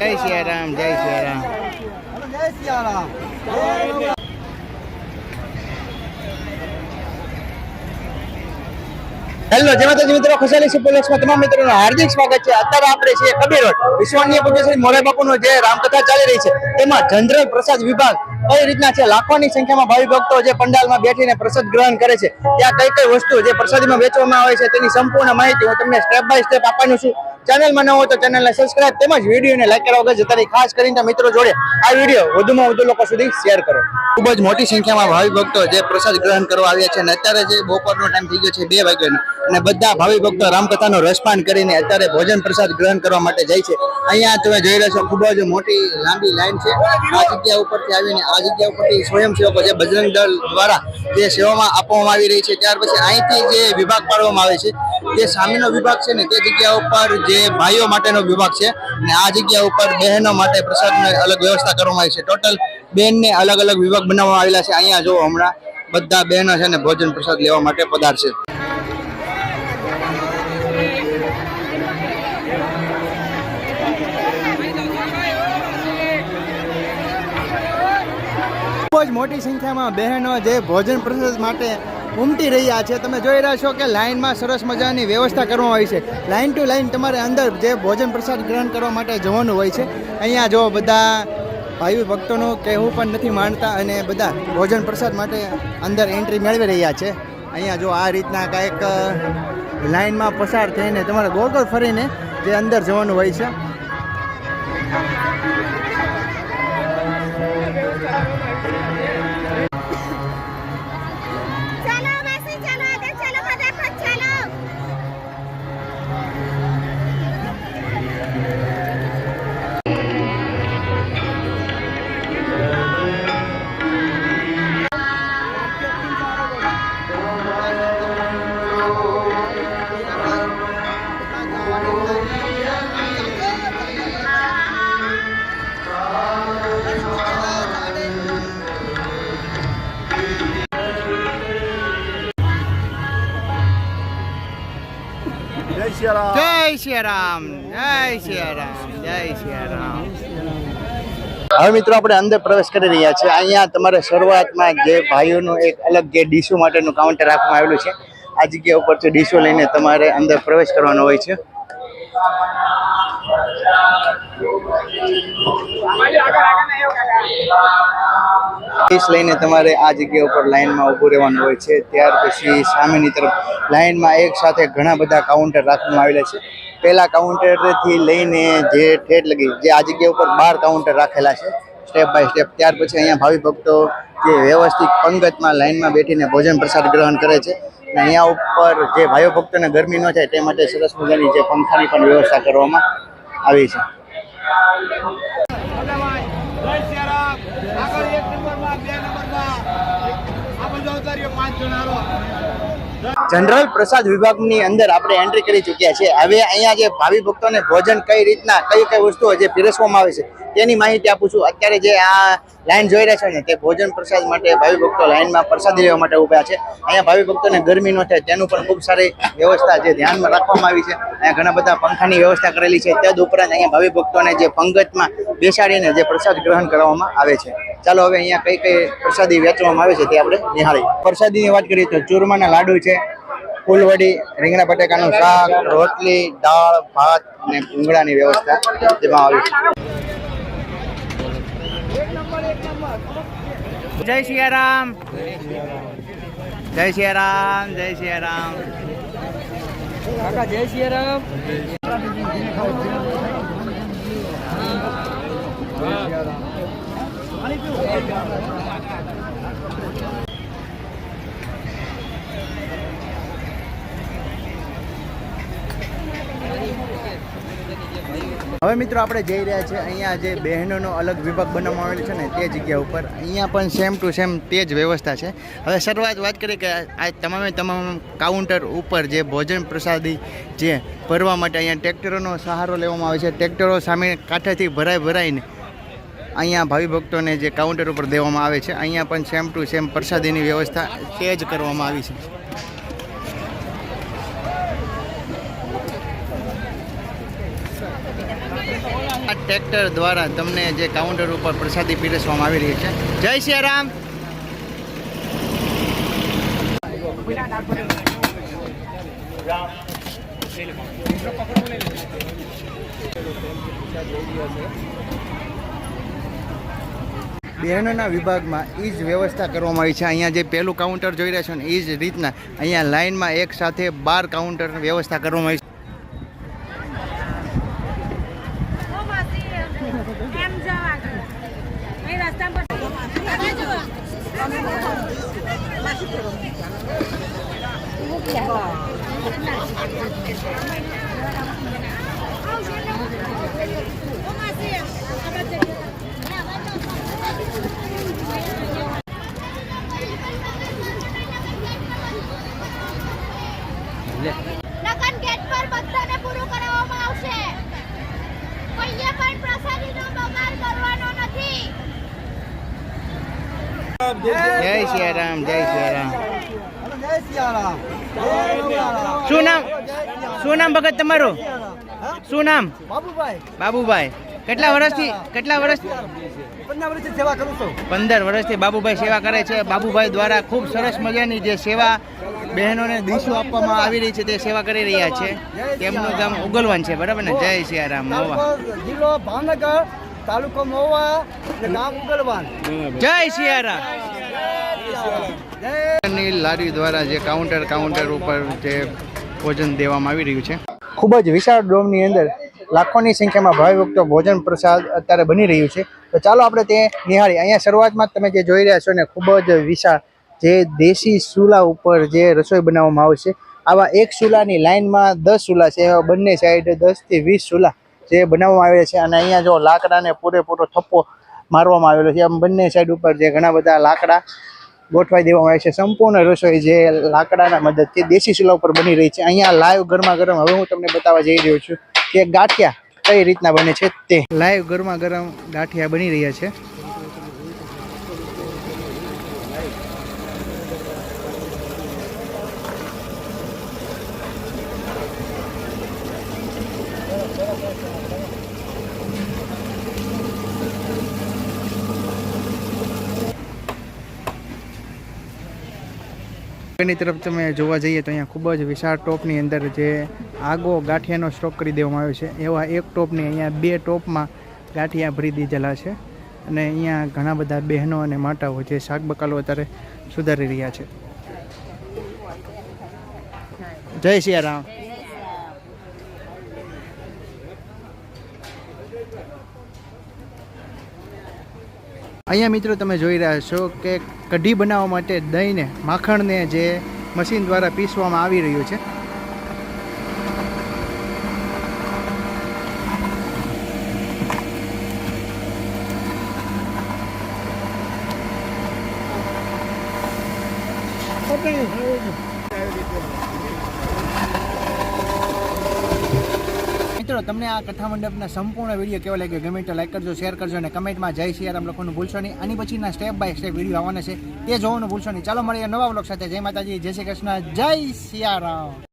જય સિયારામ જય સિયારામ. જય સિયારામ હેલો, જય માતાજી મિત્રો, ખુશાલી સુપરલેક્સમાં તમામ મિત્રોનું હાર્દિક સ્વાગત છે. અત્યારે આપણે છીએ કબીર રોડ. વિશ્વનીય પૂજ્યશ્રી મોરે બાપુનો જે રામકથા ચાલી રહી છે, તેમાં જનરલ પ્રસાદ વિભાગ કઈ રીતના છે? લાખોની સંખ્યામાં ભાવિ ભક્તો જે પંડાલમાં બેઠીને પ્રસાદ ગ્રહણ કરે છે. ત્યાં કઈ કઈ વસ્તુ જે પ્રસાદીમાં વેચવામાં આવે છે, તેની સંપૂર્ણ માહિતી હું તમને સ્ટેપ બાય સ્ટેપ આપવાનું છું. ચેનલમાં ન હોય તો ચેનલને સબસ્ક્રાઇબ તેમજ વિડીયોને લાઈક કરવા વગર જતા. ખાસ કરીને મિત્રો જોડે આ વીડિયો વધુમાં વધુ લોકો સુધી શેર કરો. ખૂબ જ મોટી સંખ્યામાં ભાવિ ભક્તો જે પ્રસાદ ગ્રહણ કરવા આવ્યા છે અને અત્યારે જે બપોરનો ટાઈમ થઈ ગયો છે બે વાગ્યાનો, અને બધા ભાવિ ભક્તો રામકથાનો રસપાન કરીને અત્યારે ભોજન પ્રસાદ ગ્રહણ કરવા માટે જાય છે. અહીંયા તમે જોઈ રહ્યા છો ખૂબ જ મોટી લાંબી લાઈન છે. આ જગ્યા ઉપરથી આવીને આ જગ્યા ઉપરથી સ્વયંસેવકો જે બજરંગ દળ દ્વારા જે સેવામાં આપવામાં આવી રહી છે, ત્યાર પછી અહીંથી જે વિભાગ પાડવામાં આવે છે, જે સામેનો વિભાગ છે ને તે જગ્યા ઉપર જે ભાઈઓ માટેનો વિભાગ છે અને આ જગ્યા ઉપર બહેનો માટે પ્રસાદની અલગ વ્યવસ્થા કરવામાં આવી છે. ટોટલ બહેનને અલગ અલગ વિભાગ બનાવવામાં આવેલા છે. અહીંયા જો હમણાં બધા બહેનો છે ને ભોજન પ્રસાદ લેવા માટે પધારશે ખૂબ જ મોટી સંખ્યામાં બહેનો જે ભોજન પ્રસાદ માટે ઉમટી રહ્યા છે. તમે જોઈ રહ્યા છો કે લાઇનમાં સરસ મજાની વ્યવસ્થા કરવામાં આવી છે. લાઇન ટુ લાઇન તમારે અંદર જે ભોજન પ્રસાદ ગ્રહણ કરવા માટે જવાનું હોય છે. અહીંયા જો બધા ભાઈ ભક્તોનું કહેવું પણ નથી માનતા અને બધા ભોજન પ્રસાદ માટે અંદર એન્ટ્રી મેળવી રહ્યા છે. અહીંયા જો આ રીતના કાંઈક લાઇનમાં પસાર થઈને તમારે ગોળ ગોળ ફરીને જે અંદર જવાનું હોય છે. સિયારામ જય સિયારામ જય સિયારામ જય સિયારામ હવે મિત્રો આપણે અંદર પ્રવેશ કરી રહ્યા છીએ. અહીંયા તમારે શરૂઆતમાં જે ભાઈઓનું એક અલગ જે ડીશો માટેનું કાઉન્ટર રાખવામાં આવેલું છે. આ જગ્યા ઉપરથી ડીશો લઈને તમારે અંદર પ્રવેશ કરવાનો હોય છે. ડીશ લઈને તમારે આ જગ્યા ઉપર લાઈનમાં ઊભું રહેવાનું હોય છે. ત્યાર પછી સામેની તરફ લાઈનમાં એક સાથે ઘણા બધા કાઉન્ટર રાખવામાં આવેલા છે. પહેલા કાઉન્ટરથી લઈને જે ઠેઠ લગી, જે આ જગ્યા ઉપર બાર કાઉન્ટર રાખેલા છે સ્ટેપ બાય સ્ટેપ ત્યાર પછી અહીંયા ભાવિ ભક્તો જે વ્યવસ્થિત પંગતમાં લાઈનમાં બેઠીને ભોજન પ્રસાદ ગ્રહણ કરે છે. અને અહીંયા ઉપર જે ભાઈઓ ભક્તોને ગરમી ન થાય તે માટે સરસ મજાની જે પંખાની પણ વ્યવસ્થા કરવામાં આવી છે. જનરલ પ્રસાદ વિભાગની અંદર આપણે એન્ટ્રી કરી ચૂક્યા છે હવે અહીંયા જે ભાવિ ભક્તોને ભોજન કઈ રીતના કઈ કઈ વસ્તુઓ જે પીરસવામાં આવે છે તેની માહિતી આપું છું. અત્યારે જે આ લાઈન જોઈ રહ્યા છે ને તે ભોજન પ્રસાદ માટે ભાવિ ભક્તો લાઈનમાં પ્રસાદી લેવા માટે ઊભા છે. અહીંયા ભાવિ ભક્તોને ગરમી ન થાય તેનું પણ ખૂબ સારી વ્યવસ્થા જે ધ્યાનમાં રાખવામાં આવી છે. અહીંયા ઘણા બધા પંખાની વ્યવસ્થા કરેલી છે. તદ ઉપરાંત અહીંયા ભાવિ ભક્તોને જે પંગતમાં બેસાડીને જે પ્રસાદ ગ્રહણ કરવામાં આવે છે. ચાલો હવે અહીંયા કઈ કઈ પ્રસાદી વેચવામાં આવે છે તે આપણે નિહાળીએ પ્રસાદીની વાત કરીએ તો ચૂરમાના લાડુ છે, ફૂલવડી, રીંગણા બટેકાનું શાક, રોટલી, દાળ, ભાત અને ભૂંગળાની વ્યવસ્થા જેમાં આવી છે. જય સિયારામ જય સિયારામ જય સિયારામ કાકા જય સિયારામ હવે મિત્રો આપણે જઈ રહ્યા છીએ અહીંયા જે બહેનોનો અલગ વિભાગ બનાવવામાં આવેલો છે ને તે જગ્યા ઉપર. અહીંયા પણ સેમ ટુ સેમ તે જ વ્યવસ્થા છે. હવે શરૂઆત વાત કરીએ કે આ તમામે તમામ કાઉન્ટર ઉપર જે ભોજન પ્રસાદી જે ભરવા માટે અહીંયા ટ્રેક્ટરોનો સહારો લેવામાં આવે છે. ટ્રેક્ટરો સામે કાંઠેથી ભરાઈ ભરાઈને અહીંયા ભાવિ ભક્તોને જે કાઉન્ટર ઉપર દેવામાં આવે છે. અહીંયા પણ સેમ ટુ સેમ પ્રસાદીની વ્યવસ્થા તે જ કરવામાં આવી છે. ટ્રેક્ટર દ્વારા તમને જે કાઉન્ટર ઉપર પ્રસાદી પીરસવામાં આવી રહી છે. જય શ્રી રામ બહેનોના વિભાગમાં એ જ વ્યવસ્થા કરવામાં આવી છે. અહીંયા જે પહેલું કાઉન્ટર જોઈ રહ્યા છો ને એ જ રીતના અહીંયા લાઇનમાં એક સાથે બાર કાઉન્ટરની વ્યવસ્થા કરવામાં આવી છે કેમ જવા એ રસ્તા પર લગન ગેટ પર બધાને પૂરું કરવામાં આવશે. કોઈએ પણ પ્રસાદીનો બગાડ કરવાનો નથી. જય સિયારામ જય સિયારામ. શું નામ? શું નામ ભગત તમારું? શું નામ? બાબુભાઈ. બાબુભાઈ. કેટલા વર્ષથી કેટલા વર્ષ પંદર વર્ષથી બાબુભાઈ સેવા કરે છે. બાબુભાઈ દ્વારા ખૂબ સરસ મજાની જે સેવા બહેનોને દિશો આપવામાં આવી રહી છે તે સેવા કરી રહ્યા છે. તેમનું ગામ ઉગલવાન છે બરાબર ને? જય સિયારામ રામ જિલ્લો ભાવનગર તાલુકો મોવા અને ગામ ઉગલવાન. જય સિયારામ લારી દ્વારા જે કાઉન્ટર કાઉન્ટર ઉપર જે ભોજન દેવામાં આવી રહ્યું છે. ખૂબ જ વિશાળ ડોમની અંદર લાખોની સંખ્યામાં ભાવિભક્તો ભોજન પ્રસાદ અત્યારે બની રહ્યું છે. તો ચાલો આપણે તે નિહાળી. અહીંયા શરૂઆતમાં જ તમે જે જોઈ રહ્યા છો ને ખૂબ જ વિશાળ જે દેશી ચૂલા ઉપર જે રસોઈ બનાવવામાં આવે છે આવા એક ચૂલાની લાઇનમાં દસ ચૂલા છે. એવા બંને સાઈડ દસથી વીસ ચૂલા જે બનાવવામાં આવેલ છે અને અહીંયા જો લાકડાને પૂરેપૂરો થપ્પો મારવામાં આવેલો છે. આમ બંને સાઈડ ઉપર જે ઘણા બધા લાકડા ગોઠવાઈ દેવામાં આવે છે. સંપૂર્ણ રસોઈ જે લાકડાના મદદથી દેશી ચૂલા ઉપર બની રહી છે. અહીંયા લાઈવ ગરમા ગરમ હવે હું તમને બતાવવા જઈ રહ્યો છું કે ગાંઠિયા કઈ રીતના બને છે તે. લાઈવ ગરમા ગરમ ગાંઠિયા બની રહ્યા છે. એની તરફ તમે જોવા જઈએ તો અહીંયા ખૂબ જ વિશાળ ટોપની અંદર જે આગો ગાંઠિયાનો સ્ટોક કરી દેવામાં આવ્યો છે. એવા એક ટોપની અહીંયા બે ટોપમાં ગાંઠિયા ભરી દીધેલા છે અને અહીંયા ઘણા બધા બહેનો અને માતાઓ જે શાક બકાલો અત્યારે સુધારી રહ્યા છે. જય સિયારામ. અહીંયા મિત્રો તમે જોઈ રહ્યા છો કે કઢી બનાવવા માટે દહીંને, માખણને જે મશીન દ્વારા પીસવામાં આવી રહ્યું છે. મિત્રો, તમને આ કથા મંડપના સંપૂર્ણ વીડિયો કેવો લાગ્યો ગમે તો લાઈક કરજો શેર કરજો અને કમેન્ટમાં જય સિયારામ લખવાનું ભૂલશો નહીં. આની પછીના સ્ટેપ બાય સ્ટેપ વીડિયો આવવાના છે, તે જોવાનું ભૂલશો નહીં. ચાલો મળીએ નવા બ્લોગ સાથે. જય માતાજી, જય શ્રી કૃષ્ણ, જય સિયારામ